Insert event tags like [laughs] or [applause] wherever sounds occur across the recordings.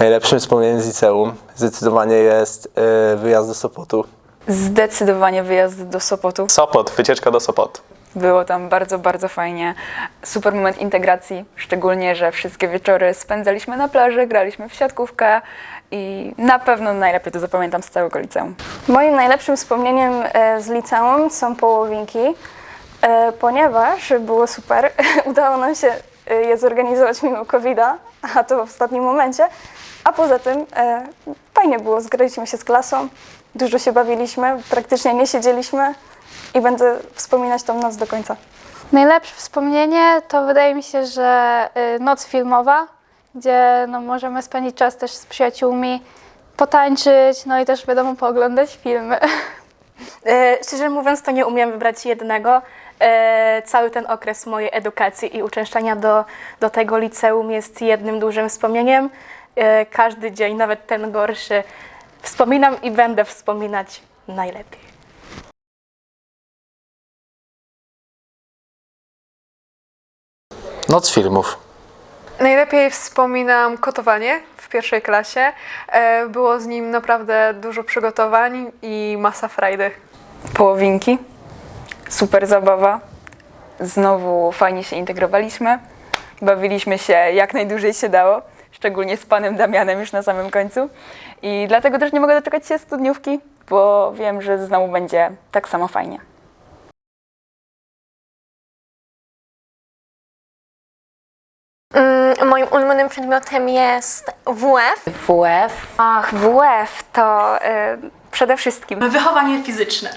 Najlepszym wspomnieniem z liceum zdecydowanie jest y, wyjazd do Sopotu. Zdecydowanie wyjazd do Sopotu. Sopot, wycieczka do Sopotu. Było tam bardzo, bardzo fajnie. Super moment integracji, szczególnie, że wszystkie wieczory spędzaliśmy na plaży, graliśmy w siatkówkę i na pewno najlepiej to zapamiętam z całego liceum. Moim najlepszym wspomnieniem e, z liceum są połowinki, e, ponieważ było super. [laughs] Udało nam się e, je zorganizować mimo COVID-a, a to w ostatnim momencie. A poza tym e, fajnie było, zgraliśmy się z klasą, dużo się bawiliśmy, praktycznie nie siedzieliśmy i będę wspominać tą noc do końca. Najlepsze wspomnienie to wydaje mi się, że y, noc filmowa, gdzie no, możemy spędzić czas też z przyjaciółmi, potańczyć, no i też wiadomo pooglądać filmy. E, Szczerze mówiąc, to nie umiem wybrać jednego. E, Cały ten okres mojej edukacji i uczęszczania do, do tego liceum jest jednym dużym wspomnieniem. E, Każdy dzień, nawet ten gorszy, wspominam i będę wspominać najlepiej. Noc filmów. Najlepiej wspominam kotowanie w pierwszej klasie. E, Było z nim naprawdę dużo przygotowań i masa frajdy. Połowinki, super zabawa. Znowu fajnie się integrowaliśmy. Bawiliśmy się jak najdłużej się dało, szczególnie z panem Damianem już na samym końcu. I dlatego też nie mogę doczekać się studniówki, bo wiem, że znowu będzie tak samo fajnie. Mm, Moim ulubionym przedmiotem jest WF. WF. Ach, WF to y, przede wszystkim Wychowanie fizyczne.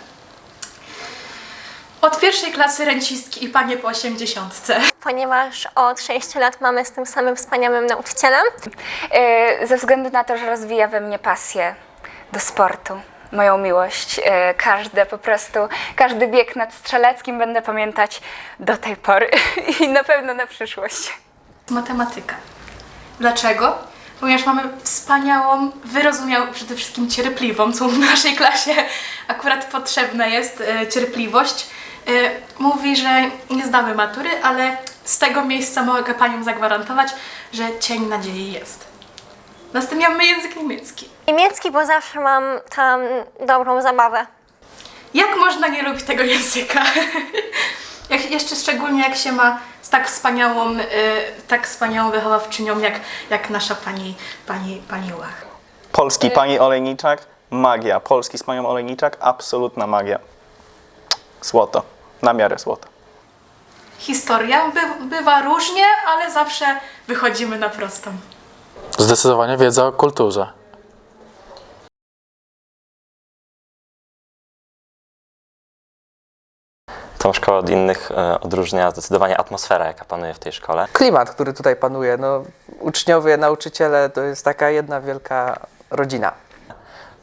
Od pierwszej klasy rencistki i panie po osiemdziesiątce. ponieważ od 6 lat mamy z tym samym wspaniałym nauczycielem. Y, Ze względu na to, że rozwija we mnie pasję do sportu, moją miłość. y, Każde po prostu, każdy bieg nad strzeleckim będę pamiętać do tej pory [laughs] i na pewno na przyszłość. Matematyka. Dlaczego? Ponieważ mamy wspaniałą, wyrozumiałą, przede wszystkim cierpliwą, co w naszej klasie akurat potrzebna jest e, cierpliwość. E, mówi, że nie zdamy matury, ale z tego miejsca mogę paniom zagwarantować, że cień nadziei jest. Następnie mamy język niemiecki. Niemiecki, bo zawsze mam tam dobrą zabawę. Jak można nie lubić tego języka? [laughs] jak, jeszcze szczególnie jak się ma z tak wspaniałą, y, tak wspaniałą wychowawczynią jak, jak nasza pani, pani, pani Łach. Polski pani Olejniczak, magia. Polski z panią Olejniczak, absolutna magia. Złoto. Na miarę złoto. Historia by, bywa różnie, ale zawsze wychodzimy na prostą. Zdecydowanie wiedza o kulturze. Tą szkołę od innych e, odróżnia zdecydowanie atmosfera, jaka panuje w tej szkole. Klimat, który tutaj panuje, no uczniowie, nauczyciele to jest taka jedna wielka rodzina.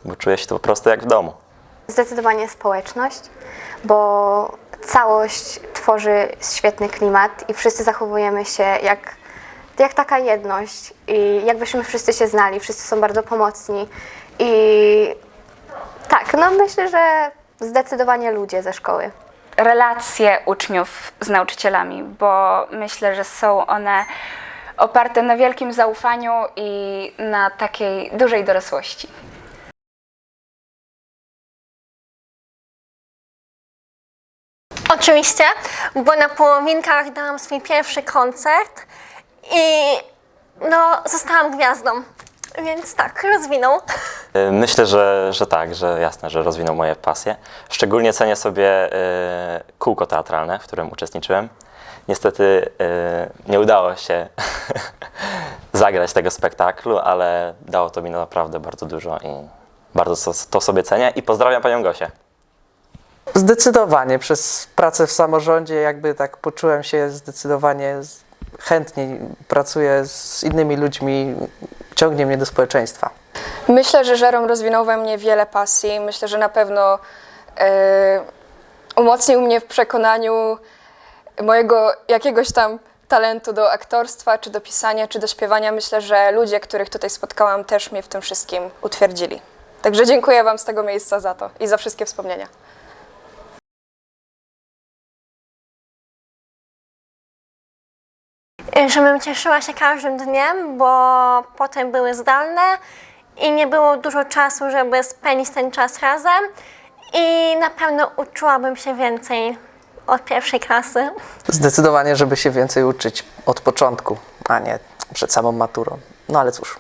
Bo czuję się tu po prostu jak w domu. Zdecydowanie społeczność, bo całość tworzy świetny klimat i wszyscy zachowujemy się jak, jak taka jedność i jakbyśmy wszyscy się znali, wszyscy są bardzo pomocni i tak, no myślę, że zdecydowanie ludzie ze szkoły. Relacje uczniów z nauczycielami, bo myślę, że są one oparte na wielkim zaufaniu i na takiej dużej dorosłości. Oczywiście, bo na połowinkach dałam swój pierwszy koncert i no, zostałam gwiazdą. Więc tak, rozwinął. E, Myślę, że, że tak, że jasne, że rozwinął moje pasje. Szczególnie cenię sobie e, kółko teatralne, w którym uczestniczyłem. Niestety e, nie udało się [laughs] zagrać tego spektaklu, ale dało to mi naprawdę bardzo dużo i bardzo to, to sobie cenię i pozdrawiam panią Gosię. Zdecydowanie przez pracę w samorządzie jakby tak poczułem się zdecydowanie chętniej pracuję z innymi ludźmi, ciągnie mnie do społeczeństwa. Myślę, że Żerom rozwinął we mnie wiele pasji. Myślę, że na pewno e, umocnił mnie w przekonaniu mojego jakiegoś tam talentu do aktorstwa, czy do pisania, czy do śpiewania. Myślę, że ludzie, których tutaj spotkałam, też mnie w tym wszystkim utwierdzili. Także dziękuję Wam z tego miejsca za to i za wszystkie wspomnienia. Żebym cieszyła się każdym dniem, bo potem były zdalne i nie było dużo czasu, żeby spędzić ten czas razem. I na pewno uczyłabym się więcej od pierwszej klasy. Zdecydowanie, żeby się więcej uczyć od początku, a nie przed samą maturą. No ale cóż.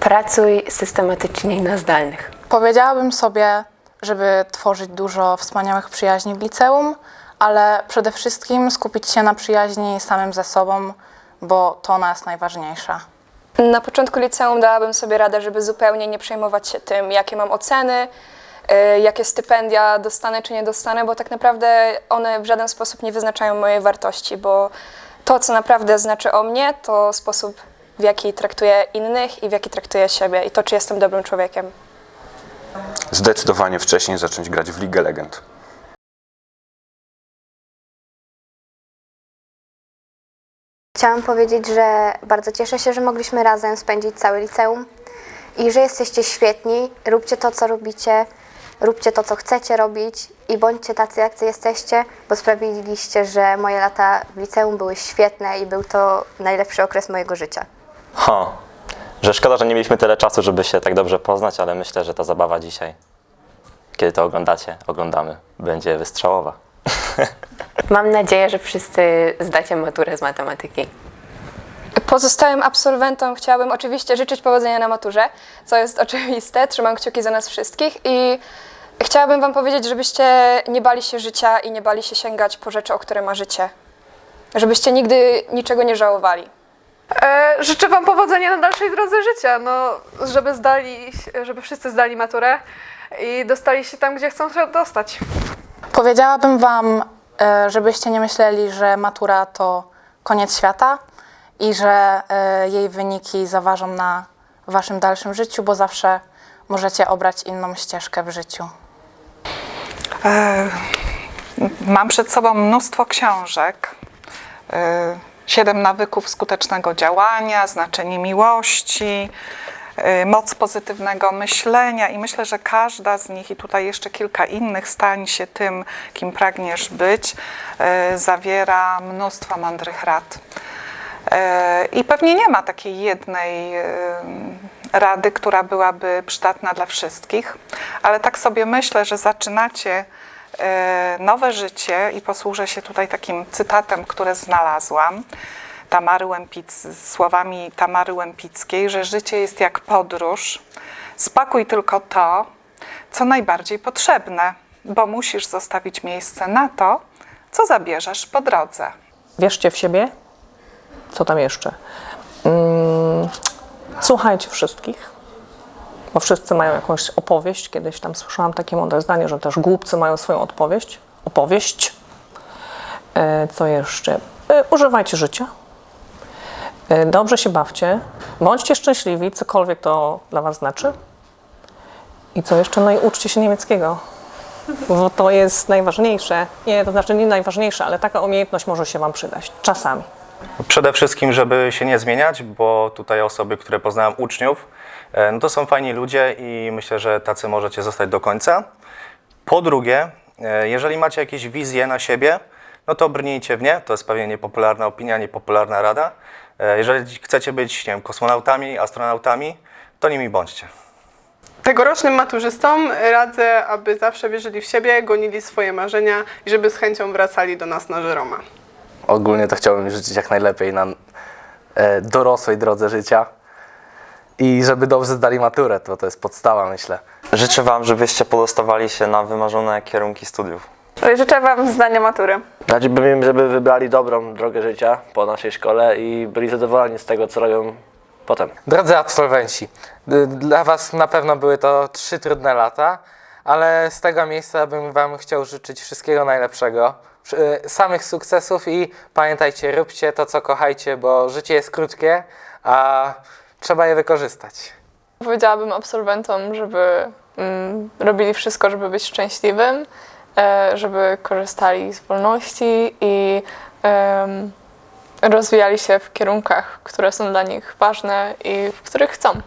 Pracuj systematycznie na zdalnych. Powiedziałabym sobie, żeby tworzyć dużo wspaniałych przyjaźni w liceum, ale przede wszystkim skupić się na przyjaźni samym ze sobą, bo to ona jest najważniejsza. Na początku liceum dałabym sobie radę, żeby zupełnie nie przejmować się tym, jakie mam oceny, y, jakie stypendia dostanę czy nie dostanę, bo tak naprawdę one w żaden sposób nie wyznaczają mojej wartości, bo to, co naprawdę znaczy o mnie, to sposób, w jaki traktuję innych i w jaki traktuję siebie i to, czy jestem dobrym człowiekiem. Zdecydowanie wcześniej zacząć grać w Ligę Legend. Chciałam powiedzieć, że bardzo cieszę się, że mogliśmy razem spędzić całe liceum i że jesteście świetni. Róbcie to, co robicie, róbcie to, co chcecie robić i bądźcie tacy, jacy jesteście, bo sprawiliście, że moje lata w liceum były świetne i był to najlepszy okres mojego życia. Ho, że szkoda, że nie mieliśmy tyle czasu, żeby się tak dobrze poznać, ale myślę, że ta zabawa dzisiaj, kiedy to oglądacie, oglądamy, będzie wystrzałowa. [laughs] Mam nadzieję, że wszyscy zdacie maturę z matematyki. Pozostałym absolwentom chciałabym oczywiście życzyć powodzenia na maturze, co jest oczywiste. Trzymam kciuki za nas wszystkich i chciałabym Wam powiedzieć, żebyście nie bali się życia i nie bali się sięgać po rzeczy, o które marzycie. Żebyście nigdy niczego nie żałowali. E, życzę Wam powodzenia na dalszej drodze życia, no, żeby, zdali, żeby wszyscy zdali maturę i dostali się tam, gdzie chcą się dostać. Powiedziałabym Wam, żebyście nie myśleli, że matura to koniec świata i że e, jej wyniki zaważą na Waszym dalszym życiu, bo zawsze możecie obrać inną ścieżkę w życiu. E, Mam przed sobą mnóstwo książek. E, Siedem nawyków skutecznego działania, znaczenie miłości, e, moc pozytywnego myślenia i myślę, że każda z nich i tutaj jeszcze kilka innych stań się tym, kim pragniesz być, e, zawiera mnóstwo mądrych rad. E, I pewnie nie ma takiej jednej rady, która byłaby przydatna dla wszystkich, ale tak sobie myślę, że zaczynacie nowe życie i posłużę się tutaj takim cytatem, które znalazłam. Tamary Łępic, słowami Tamary Łępickiej, że życie jest jak podróż. Spakuj tylko to, co najbardziej potrzebne, bo musisz zostawić miejsce na to, co zabierzesz po drodze. Wierzcie w siebie. Co tam jeszcze? Mm, słuchajcie wszystkich, bo wszyscy mają jakąś opowieść. Kiedyś tam słyszałam takie mądre zdanie, że też głupcy mają swoją odpowiedź. Opowieść. E, co jeszcze? E, używajcie życia. E, dobrze się bawcie. Bądźcie szczęśliwi, cokolwiek to dla Was znaczy. I co jeszcze? No i uczcie się niemieckiego. Bo to jest najważniejsze. Nie, to znaczy nie najważniejsze, ale taka umiejętność może się Wam przydać. Czasami. Przede wszystkim, żeby się nie zmieniać, bo tutaj osoby, które poznałem, uczniów, e, no to są fajni ludzie i myślę, że tacy możecie zostać do końca. Po drugie, e, jeżeli macie jakieś wizje na siebie, no to brnijcie w nie. To jest pewnie niepopularna opinia, niepopularna rada. E, Jeżeli chcecie być nie wiem, kosmonautami, astronautami, to nimi bądźcie. Tegorocznym maturzystom radzę, aby zawsze wierzyli w siebie, gonili swoje marzenia i żeby z chęcią wracali do nas na Żeroma. Ogólnie to chciałbym życzyć jak najlepiej na e, dorosłej drodze życia i żeby dobrze zdali maturę, to, to jest podstawa myślę. Życzę Wam, żebyście podostawali się na wymarzone kierunki studiów. Życzę Wam zdania matury. Radziłbym im, żeby wybrali dobrą drogę życia po naszej szkole i byli zadowoleni z tego, co robią potem. Drodzy absolwenci, d- dla Was na pewno były to trzy trudne lata, ale z tego miejsca bym Wam chciał życzyć wszystkiego najlepszego, przy- y, samych sukcesów i pamiętajcie, róbcie to, co kochajcie, bo życie jest krótkie, a trzeba je wykorzystać. Powiedziałabym absolwentom, żeby mm, robili wszystko, żeby być szczęśliwym, e, żeby korzystali z wolności i rozwijali się w kierunkach, które są dla nich ważne i w których chcą.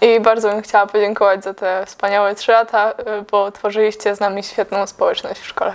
I bardzo bym chciała podziękować za te wspaniałe trzy lata, e, bo tworzyliście z nami świetną społeczność w szkole.